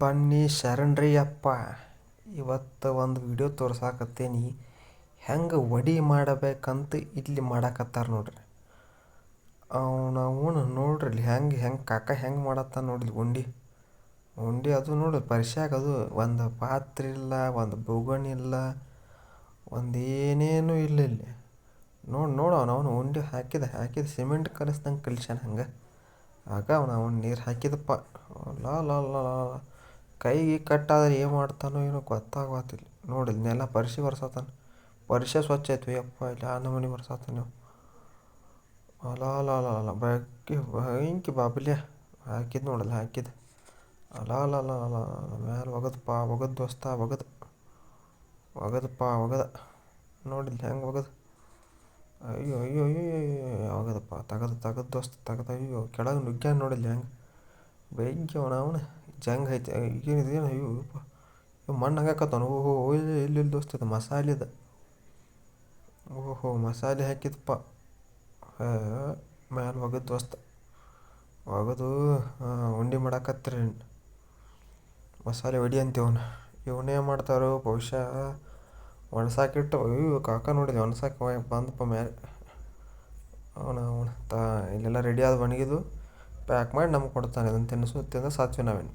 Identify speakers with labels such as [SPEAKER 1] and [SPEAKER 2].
[SPEAKER 1] ಬನ್ನಿ ಶರಣ್ರಿ ಅಪ್ಪ ಇವತ್ತು ಒಂದು ವಿಡಿಯೋ ತೋರ್ಸಾಕತ್ತೀನಿ. ಹೆಂಗೆ ವಡಿ ಮಾಡಬೇಕಂತ ಇಲ್ಲಿ ಮಾಡಾಕತ್ತಾರ ನೋಡ್ರಿ. ಅವನು ನೋಡ್ರಿ ಇಲ್ಲಿ ಹೆಂಗೆ ಹೆಂಗೆ ಕಾಕ ಹೆಂಗೆ ಮಾಡತ್ತ ನೋಡ್ರಿ ಉಂಡಿ. ಉಂಡಿ ಅದು ನೋಡ್ರಿ ಪರಿಶಾಗ ಅದು ಒಂದು ಪಾತ್ರೆ ಇಲ್ಲ, ಒಂದು ಬೋಗಣಿ ಇಲ್ಲ, ಒಂದು ಏನೇನು ಇಲ್ಲ ಇಲ್ಲಿ. ನೋಡಿ ನೋಡು ಅವನು ಅವನು ಉಂಡಿ ಹಾಕಿದ ಹಾಕಿದ ಸಿಮೆಂಟ್ ಕಲಿಸ್ದಂಗೆ ಕಲಿಸ್ಯಾನ ಹಂಗೆ. ಆಗ ಅವನು ಅವನು ನೀರು ಹಾಕಿದಪ್ಪ. ಲಾ ಲಾ ಲಾ. ಕೈಗೆ ಕಟ್ಟಾದ್ರೆ ಏನು ಮಾಡ್ತಾನೋ ಏನೋ ಗೊತ್ತಾಗತ್ತಿಲ್ಲ ನೋಡಿ, ನೆಲ ಪರಿಶಿ ಬರ್ಸತ್ತಾನ ಪರಿಸೆ ಸ್ವಚ್ಛ ಆಯ್ತು. ಯಪ್ಪ, ಇಲ್ಲಿ ಆ ನಮೂನಿ ಒರ್ಸತ್ತಾನ ಅಲ ಅಲ ಅಲ ಅಲ ಬೆಂಕಿ ಬೆಂಕಿ ನೋಡಲ್ಲ ಹಾಕಿದ ಅಲಾಲ ಅಲ ಅಲ ಮ್ಯಾಲೆ ಒಗದಪ್ಪ ಒಗದ್ ದೋಸ್ತ, ಒಗದ್. ಪಾ, ಒಗದ. ನೋಡಿಲ್ಲ ಹೆಂಗೆ ಒಗದು. ಅಯ್ಯೋ ಅಯ್ಯೋ ಅಯ್ಯೋ ಒಗದಪ್ಪ ತಗದು ತಗದು ದೋಸ್ತ, ತಗದು. ಅಯ್ಯೋ, ಕೆಳಗೆ ನುಗ್ಗ್ಯಾನ ನೋಡಿಲ್ಲ ಹೆಂಗೆ. ಬೆಂಕಿ ಅವನ ಅವನ. ಜಂಗ್ ಐತಿ. ಏನಿದು ಏನು, ಅಯ್ಯೋ ಇವ್ ಮಣ್ಣು ಹಾಕತ್ತಾನ ಓಹೋ ಇಲ್ಲಿ ಇಲ್ಲಿ ದೋಸ್ತ, ಇದು ಮಸಾಲೆ ಇದು. ಓಹೋ, ಮಸಾಲೆ ಹಾಕಿದಪ್ಪ ಮ್ಯಾಲೆ ಒಗದು ದೋಸ್ತ. ಒಗದು ಉಂಡೆ ಮಾಡಾಕತ್ರಿ ಮಸಾಲೆ ಒಡಿ ಅಂತೀವನ ಇವನೇ ಮಾಡ್ತಾರೋ, ಬಹುಶಃ ಒಣಸಾಕಿಟ್ಟು, ಅಯ್ಯೋ, ಕಾಕ ನೋಡಿದೆ, ಒಣಸಾಕ ಬಂದಪ್ಪ ಮ್ಯಾಲೆ. ಅವನ ಅವನ ತಾ, ಇಲ್ಲೆಲ್ಲ ರೆಡಿ ಆದ ಒಣಗಿದು ಪ್ಯಾಕ್ ಮಾಡಿ ನಮ್ಗೆ ಕೊಡ್ತಾನೆ. ಅದನ್ನು ತಿನ್ನಿಸು ತಿಂದ ಸಾತ್ವಿ ನಾವೇನು.